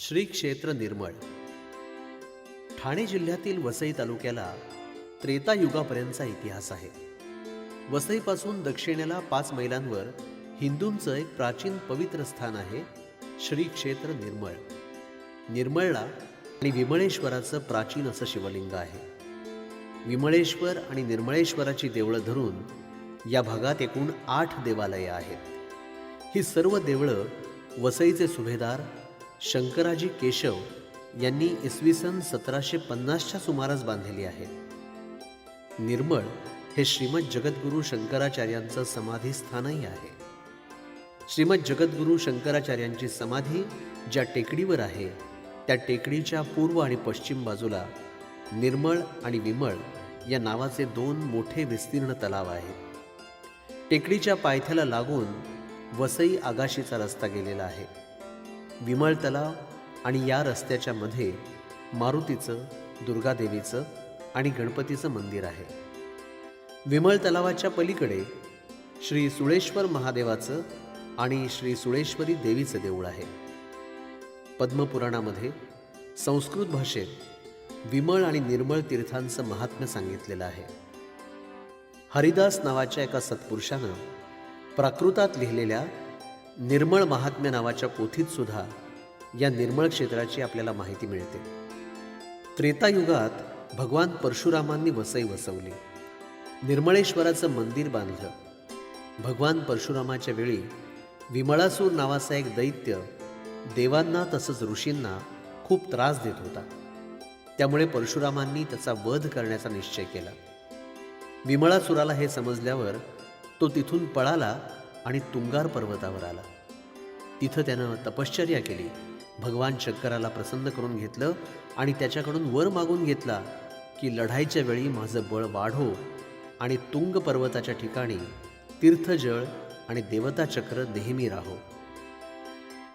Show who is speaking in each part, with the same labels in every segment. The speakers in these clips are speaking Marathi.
Speaker 1: श्री क्षेत्र निर्मळ. ठाणे जिल्ह्यातील वसई तालुक्याला त्रेतायुगापर्यंतचा इतिहास आहे. वसईपासून दक्षिणेला पाच मैलांवर हिंदूंचं एक प्राचीन पवित्र स्थान आहे श्री क्षेत्र निर्मळ. निर्मळला आणि विमळेश्वराचं प्राचीन असं शिवलिंग आहे. विमळेश्वर आणि निर्मळेश्वराची देवळं धरून या भागात एकूण आठ देवालयं आहेत. ही सर्व देवळं वसईचे सुभेदार शंकराजी केशव यांनी इसवी सन सतराशे पन्नासच्या सुमारास बांधलेली आहे. निर्मळ हे श्रीमद जगद्गुरू शंकराचार्यांचं समाधीस्थानही आहे. श्रीमद जगद्गुरू शंकराचार्यांची समाधी ज्या टेकडीवर आहे त्या टेकडीच्या पूर्व आणि पश्चिम बाजूला निर्मळ आणि विमळ या नावाचे दोन मोठे विस्तीर्ण तलाव आहेत. टेकडीच्या पायथ्याला लागून वसई आगाशीचा रस्ता गेलेला आहे. विमळ तलाव आणि या रस्त्याच्या मध्ये मारुतीचं दुर्गादेवीचं आणि गणपतीचं मंदिर आहे. विमळ तलावाच्या पलीकडे श्री सुळेश्वर महादेवाचं आणि श्री सुळेश्वरी देवीचं देऊळ आहे. पद्मपुराणामध्ये संस्कृत भाषेत विमळ आणि निर्मळ तीर्थांचं महात्म्य सांगितलेलं आहे. हरिदास नावाच्या एका सत्पुरुषानं प्राकृतात लिहिलेल्या निर्मळ महात्म्य नावाच्या पोथीत सुद्धा या निर्मळ क्षेत्राची आपल्याला माहिती मिळते. त्रेतायुगात भगवान परशुरामांनी वसई वसवली. निर्मळेश्वराचं मंदिर बांधलं. भगवान परशुरामाच्या वेळी विमळासूर नावाचा एक दैत्य देवांना तसंच ऋषींना खूप त्रास देत होता. त्यामुळे परशुरामांनी त्याचा वध करण्याचा निश्चय केला. विमळासुराला हे समजल्यावर तो तिथून पळाला आणि तुंगार पर्वतावर आला. तिथं त्यानं तपश्चर्या केली. भगवान शंकराला प्रसन्न करून घेतलं आणि त्याच्याकडून वर मागून घेतला की लढाईच्या वेळी माझं बळ वाढो आणि तुंग पर्वताच्या ठिकाणी तीर्थजळ आणि देवता चक्र नेहमी राहो.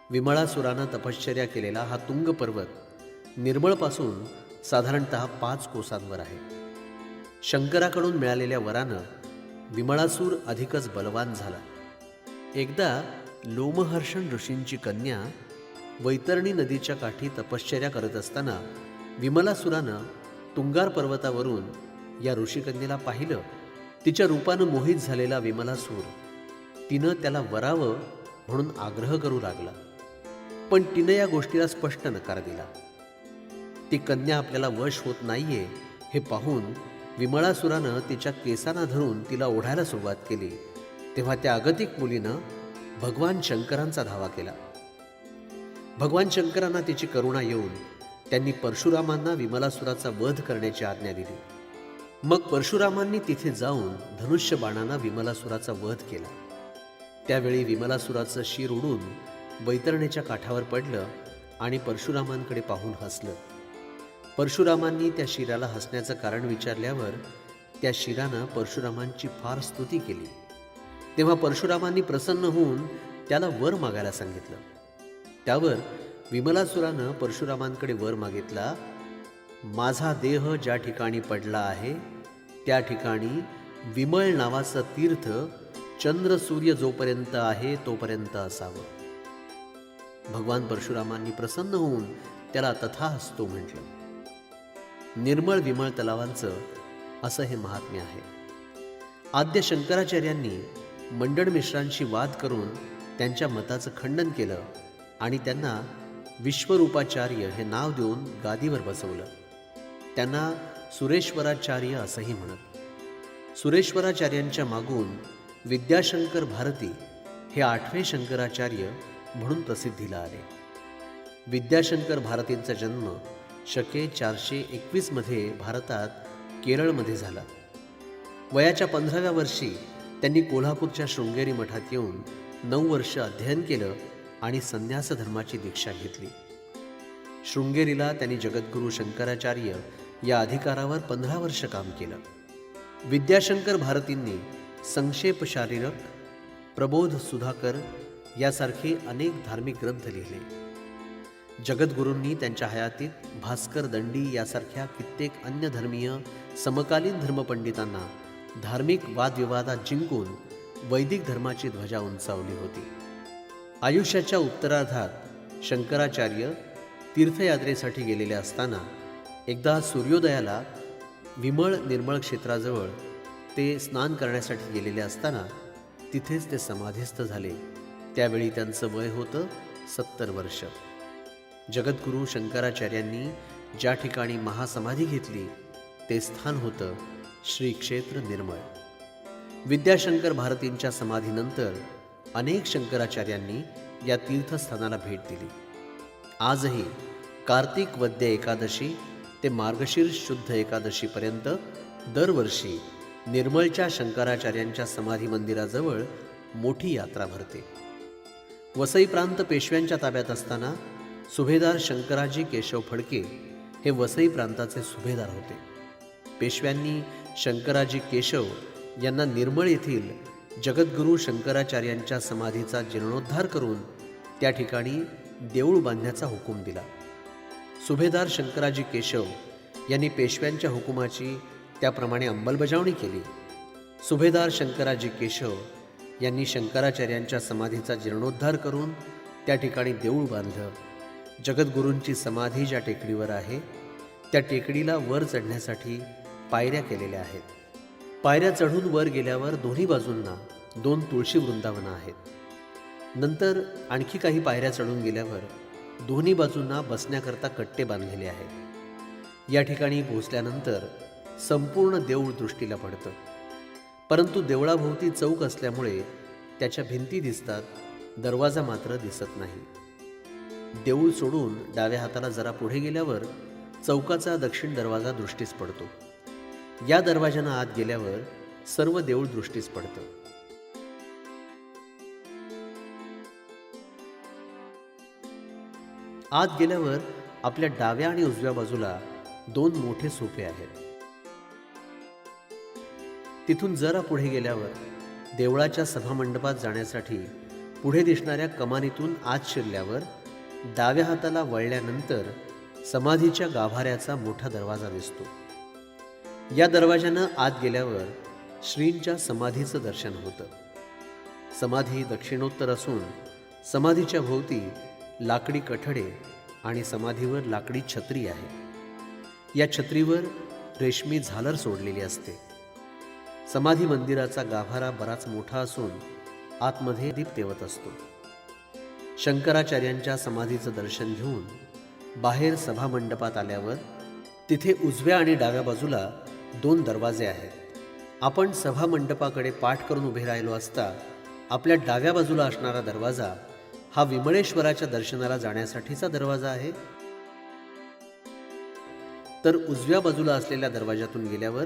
Speaker 1: विमळासुरानं तपश्चर्या केलेला हा तुंग पर्वत निर्मळपासून साधारणत पाच कोसांवर आहे. शंकराकडून मिळालेल्या वरानं विमळासूर अधिकच बलवान झाला. एकदा लोमहर्षण ऋषींची कन्या वैतरणी नदीच्या काठी तपश्चर्या करत असताना विमलासुरानं तुंगार पर्वतावरून या ऋषिकन्येला पाहिलं. तिच्या रूपानं मोहित झालेला विमलासूर तिनं त्याला वरावं म्हणून आग्रह करू लागला. पण तिनं या गोष्टीला स्पष्ट नकार दिला. ती कन्या आपल्याला वश होत नाहीये हे पाहून विमळासुरानं तिच्या केसांना धरून तिला ओढायला सुरुवात केली. तेव्हा त्या अगतिक मुलीनं भगवान शंकरांचा धावा केला. भगवान शंकरांना तिची करुणा येऊन त्यांनी परशुरामांना विमलासुराचा वध करण्याची आज्ञा दिली. मग परशुरामांनी तिथे जाऊन धनुष्य बाणांना विमलासुराचा वध केला. त्यावेळी विमलासुराचं शिर उडून वैतरणेच्या काठावर पडलं आणि परशुरामांकडे पाहून हसलं. परशुरामांनी त्या शिराला हसण्याचं कारण विचारल्यावर त्या शिरानं परशुरामांची फार स्तुती केली. तेव्हा परशुरामांनी प्रसन्न होऊन त्याला वर मागायला सांगितलं. त्यावर विमलासुरानं परशुरामांकडे वर मागितला माझा देह ज्या ठिकाणी पडला आहे त्या ठिकाणी विमळ नावाचं तीर्थ चंद्र सूर्य जोपर्यंत आहे तोपर्यंत असावं. भगवान परशुरामांनी प्रसन्न होऊन त्याला तथा हसतो म्हटलं. निर्मळ विमळ तलावांचं असं हे महात्म्य आहे. आद्य शंकराचार्यांनी मंडण मिश्रांशी वाद करून त्यांच्या मताचं खंडन केलं आणि त्यांना विश्वरूपाचार्य हे नाव देऊन गादीवर बसवलं. त्यांना सुरेश्वराचार्य असंही म्हणत. सुरेश्वराचार्यांच्या मागून विद्याशंकर भारती हे आठवे शंकराचार्य म्हणून प्रसिद्धीला आले. विद्याशंकर भारतींचा जन्म शके चारशे एकवीसमध्ये भारतात केरळमध्ये झाला. वयाच्या पंधराव्या वर्षी त्यांनी कोल्हापूरच्या शृंगेरी मठात येऊन नऊ वर्ष अध्ययन केलं आणि संन्यास धर्माची दीक्षा घेतली. शृंगेरीला त्यांनी जगद्गुरू शंकराचार्य या अधिकारावर पंधरा वर्ष काम केलं. विद्याशंकर भारतींनी संक्षेप शारीरक प्रबोध सुधाकर यासारखे अनेक धार्मिक ग्रंथ लिहिले. जगद्गुरूंनी त्यांच्या हयातीत भास्कर दंडी यासारख्या कित्येक अन्य धर्मीय समकालीन धर्मपंडितांना धार्मिक वादविवादात जिंकून वैदिक धर्माची ध्वजा उंचावली होती. आयुष्याच्या उत्तरार्धात शंकराचार्य तीर्थयात्रेसाठी गेलेले असताना एकदा सूर्योदयाला विमळ निर्मळ क्षेत्राजवळ ते स्नान करण्यासाठी गेलेले असताना तिथेच ते समाधीस्थ झाले. त्यावेळी त्यांचं वय होतं सत्तर वर्ष. जगद्गुरू शंकराचार्यांनी ज्या ठिकाणी महासमाधी घेतली ते स्थान होतं श्री क्षेत्र निर्मळ. विद्याशंकर भारतींच्या समाधीनंतर अनेक शंकराचार्यांनी या तीर्थस्थानाला भेट दिली. आजही कार्तिक वद्य एकादशी ते मार्गशीर्ष शुद्ध एकादशीपर्यंत दरवर्षी निर्मळच्या शंकराचार्यांच्या समाधी मंदिराजवळ मोठी यात्रा भरते. वसई प्रांत पेशव्यांच्या ताब्यात असताना सुभेदार शंकराजी केशव फडके हे वसई प्रांताचे सुभेदार होते. पेशव्यांनी शंकराजी केशव यांना निर्मळ येथील जगद्गुरू शंकराचार्यांच्या समाधीचा जीर्णोद्धार करून त्या ठिकाणी देऊळ बांधण्याचा हुकूम दिला. सुभेदार शंकराजी केशव यांनी पेशव्यांच्या हुकुमाची त्याप्रमाणे अंमलबजावणी केली. सुभेदार शंकराजी केशव यांनी शंकराचार्यांच्या समाधीचा जीर्णोद्धार करून त्या ठिकाणी देऊळ बांधलं. जगद्गुरूंची समाधी ज्या टेकडीवर आहे त्या टेकडीला वर चढण्यासाठी पायऱ्या केलेल्या आहेत. पायऱ्या चढून वर गेल्यावर दोन्ही बाजूंना दोन तुळशी वृंदावनं आहेत. नंतर आणखी काही पायऱ्या चढून गेल्यावर दोन्ही बाजूंना बसण्याकरता कट्टे बांधलेले आहेत. या ठिकाणी पोहोचल्यानंतर संपूर्ण देऊळ दृष्टीला पडतं. परंतु देवळाभोवती चौक असल्यामुळे त्याच्या भिंती दिसतात दरवाजा मात्र दिसत नाही. देऊळ सोडून डाव्या हाताला जरा पुढे गेल्यावर चौकाचा दक्षिण दरवाजा दृष्टीस पडतो. या दरवाजानं आत गेल्यावर सर्व देऊळ दृष्टीस पडतं. आत गेल्यावर आपल्या डाव्या आणि उजव्या बाजूला दोन मोठे सोफे आहेत. तिथून जरा पुढे गेल्यावर देवळाच्या सभामंडपात जाण्यासाठी पुढे दिसणाऱ्या कमानीतून आत शिरल्यावर डाव्या हाताला वळल्यानंतर समाधीच्या गाभाऱ्याचा मोठा दरवाजा दिसतो. या दरवाजानं आत गेल्यावर श्रींच्या समाधीचं दर्शन होतं. समाधी दक्षिणोत्तर असून समाधीच्या भोवती लाकडी कठडे आणि समाधीवर लाकडी छत्री आहे. या छत्रीवर रेशमी झालर सोडलेली असते. समाधी मंदिराचा गाभारा बराच मोठा असून आतमध्ये दीप तेवत असतो. शंकराचार्यांच्या समाधीचं दर्शन घेऊन बाहेर सभामंडपात आल्यावर तिथे उजव्या आणि डाव्या बाजूला दोन दरवाजे आहेत. आपण सभामंडपाकडे पाठ करून उभे राहिलो असता आपल्या डाव्या बाजूला असणारा दरवाजा हा विमळेश्वराच्या दर्शनाला जाण्यासाठीचा दरवाजा आहे. तर उजव्या बाजूला असलेल्या दरवाजातून गेल्यावर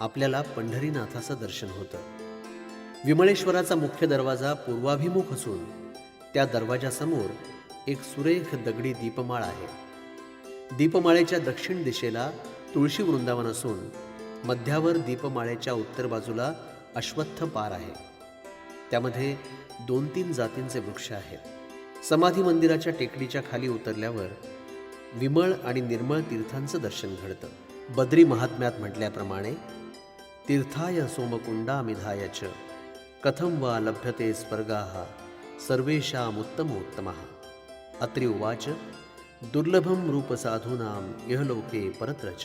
Speaker 1: आपल्याला पंढरीनाथाचं दर्शन होतं. विमळेश्वराचा मुख्य दरवाजा पूर्वाभिमुख असून त्या दरवाजासमोर एक सुरेख दगडी दीपमाळ आहे. दीपमाळेच्या दक्षिण दिशेला तुळशी वृंदावन असून मध्यावर दीपमाळेच्या उत्तर बाजूला अश्वत्थ पार आहे. त्यामध्ये दोन तीन जातींचे वृक्ष आहेत. समाधी मंदिराच्या टेकडीच्या खाली उतरल्यावर विमळ आणि निर्मळ तीर्थांचं दर्शन घडतं. बद्री महात्म्यात म्हटल्याप्रमाणे तीर्थाय सोमकुंडामिधायच च कथं वा लभ्यते स्वर्गाः सर्वेषामुत्तमोत्तमः अत्रि उवाच दुर्लभं रूपसाधूनां इहलोके परत्र च।